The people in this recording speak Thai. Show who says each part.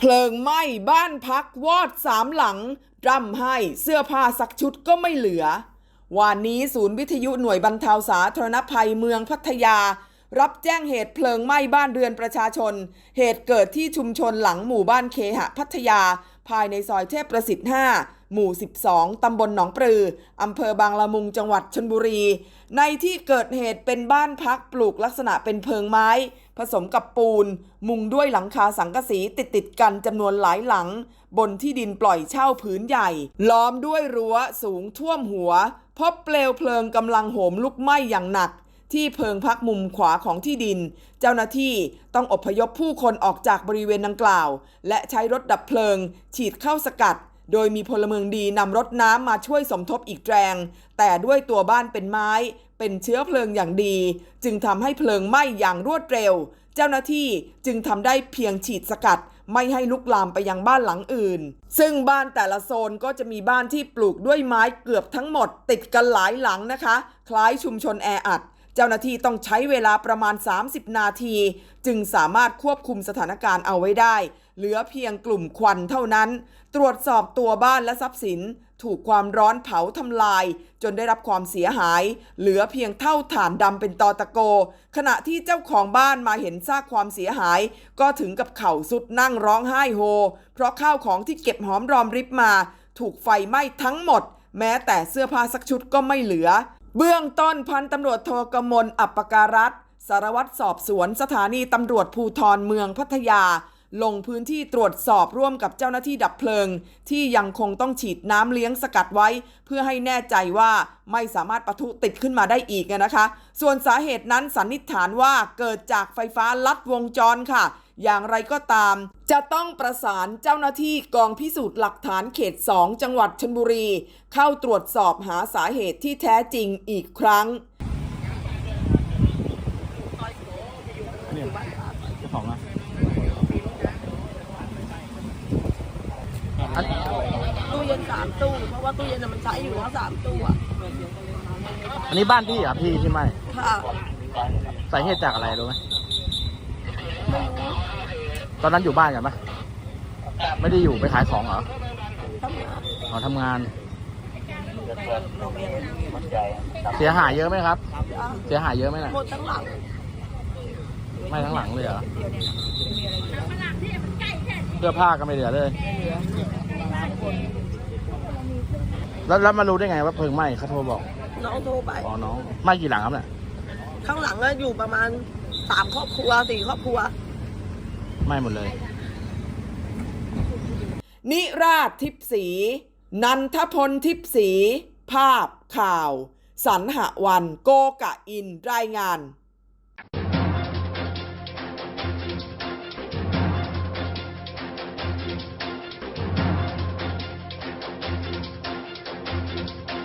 Speaker 1: พลิงไหม้บ้านพักวอดสามหลังร่ำให้เสื้อผ้าสักชุดก็ไม่เหลือวันนี้ศูนย์วิทยุหน่วยบรรเทาสาธารณภัยเมืองพัทยา รับแจ้งเหตุเพลิงไหม้บ้านเรือนประชาชน เหตุเกิดที่ชุมชนหลังหมู่บ้านเคหะพัทยา ภายในซอยเทพประสิทธิ์ 5 หมู่ 12 ตำบลหนองปลือ อำเภอบางละมุงจังหวัดชนบุรี ในที่เกิดเหตุเป็นบ้านพักปลูกลักษณะเป็นเพิงไม้ ผสมกับปูน มุงด้วยหลังคาสังกะสีติดติดกันจำนวนหลายหลัง บนที่ดินปล่อยเช่าผืนใหญ่ ล้อมด้วยรั้วสูงท่วมหัว พบเปลวเพลิงกำลังโหมลุกไหม้อย่างหนัก ที่เพิงพักมุมขวาของที่ดิน เจ้าหน้าที่ต้องอพยพผู้คนออกจากบริเวณดังกล่าว และใช้รถดับเพลิง ฉีดเข้าสกัดโดยมีพลเมืองดีนำรถน้ำมาช่วยสมทบอีกแรง แต่ด้วยตัวบ้านเป็นไม้ เป็นเชื้อเพลิงอย่างดี จึงทำให้เพลิงไหม้อย่างรวดเร็ว เจ้าหน้าที่จึงทำได้เพียงฉีดสกัดไม่ให้ลุกลามไปยังบ้านหลังอื่น ซึ่งบ้านแต่ละโซนก็จะมีบ้านที่ปลูกด้วยไม้เกือบทั้งหมด ติดกันหลายหลังนะคะ คล้ายชุมชนแออัด เจ้าหน้าที่ต้องใช้เวลาประมาณ 30 นาที จึงสามารถควบคุมสถานการณ์เอาไว้ได้ เหลือเพียงกลุ่มควันเท่านั้น ตรวจสอบตัวบ้านและทรัพย์สิน ถูกความร้อนเผาทำลาย จนได้รับความเสียหาย เหลือเพียงเท่าฐานดำเป็นตอตะโก ขณะที่เจ้าของบ้านมาเห็นซากความเสียหาย ก็ถึงกับเข่าสุดนั่งร้องไห้โฮ เพราะข้าวของที่เก็บหอมรอมริบมา ถูกไฟไหม้ทั้งหมด แม้แต่เสื้อผ้าสักชุดก็ไม่เหลือ เบื้องต้นพันตำรวจโทกมลอัปปการัตสารวัตรสอบสวนสถานีตำรวจภูทรเมืองพัทยา ลงพื้นที่ตรวจสอบร่วมกับเจ้าหน้าที่ดับเพลิง ที่ยังคงต้องฉีดน้ำเลี้ยงสกัดไว้ เพื่อให้แน่ใจว่าไม่สามารถปะทุติดขึ้นมาได้อีกนะคะ ส่วนสาเหตุนั้นสันนิษฐานว่าเกิดจากไฟฟ้าลัดวงจรค่ะ อย่างไรก็ตาม จะต้องประสานเจ้าหน้าที่กองพิสูจน์หลักฐานเขต 2 จังหวัดชลบุรี เข้าตรวจสอบหาสาเหตุที่แท้จริงอีกครั้ง
Speaker 2: เนี่ยเจ้าของอะอัน
Speaker 3: ตู้เย็นสามตู้เพราะว่าตู้เย็นน่ะมันใช้อยู่แล้วสามตู้อะ
Speaker 2: อันนี้บ้านพี่เหรอะพี่ที่ไหม
Speaker 3: ค่ะ
Speaker 2: สาเหตุจากอะไรรู้ไหมตอนนั้นอยู่บ้านกันปะไม่ได้อยู่ไปขายของเหรอ
Speaker 3: ทำงาน
Speaker 2: อ๋อทำงาน เสียหายเยอะไหมครับ เสียหายเยอะไหมน่ะ
Speaker 3: หมดทั้งหลัง
Speaker 2: ไม่ทั้งหลังเลยเหรอเสื้อผ้าก็ไม่เหลือเลย แล้วแล้วมารู้ได้ไงว่าเพลิงไหม้เขาโทรบอก
Speaker 3: น้องโทรไป
Speaker 2: อ๋อน้องไหม้กี่หลังครับเนี่ย
Speaker 3: ข้างหลังอะอยู่ประมาณสามครอบครัวสี่ครอบครัว
Speaker 2: ไหม้หมดเลย
Speaker 1: นิราชทิพย์ศรีนันทพลทิพย์ศรีภาพข่าว สันหวัน โกกะอิน รายงาน